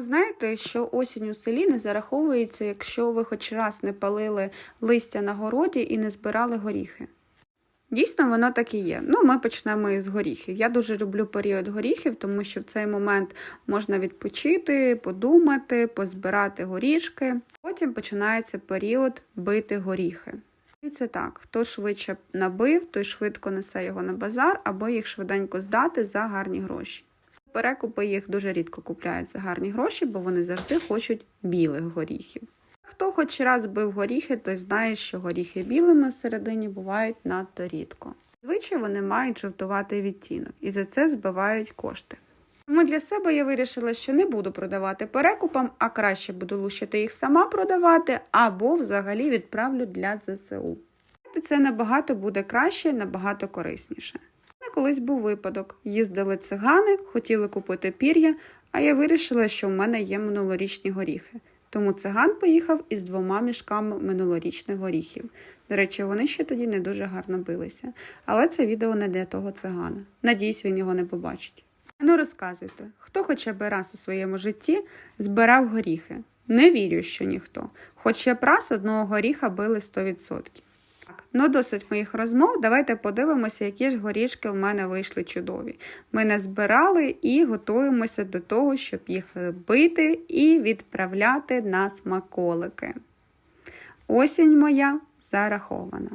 Знаєте, що осінь у селі не зараховується, якщо ви хоч раз не палили листя на городі і не збирали горіхи. Дійсно, воно так і є. Ну, ми почнемо із горіхів. Я дуже люблю період горіхів, тому що в цей момент можна відпочити, подумати, позбирати горішки. Потім починається період бити горіхи. І це так: хто швидше набив, той швидко несе його на базар, аби їх швиденько здати за гарні гроші. Перекупи їх дуже рідко купляють за гарні гроші, бо вони завжди хочуть білих горіхів. Хто хоч раз бив горіхи, той знає, що горіхи білими всередині бувають надто рідко. Звичай вони мають жовтуватий відтінок і за це збивають кошти. Тому для себе я вирішила, що не буду продавати перекупам, а краще буду лущити їх сама продавати або взагалі відправлю для ЗСУ. Це набагато буде краще, набагато корисніше. Колись був випадок. Їздили цигани, хотіли купити пір'я, а я вирішила, що в мене є минулорічні горіхи. Тому циган поїхав із двома мішками минулорічних горіхів. До речі, вони ще тоді не дуже гарно билися. Але це відео не для того цигана. Надіюсь, він його не побачить. Ну розказуйте, хто хоча б раз у своєму житті збирав горіхи? Не вірю, що ніхто. Хоча б раз одного горіха били 100%. Так, ну досить моїх розмов. Давайте подивимося, які ж горішки в мене вийшли чудові. Ми не збирали і готуємося до того, щоб їх бити і відправляти на смаколики. Осінь моя зарахована.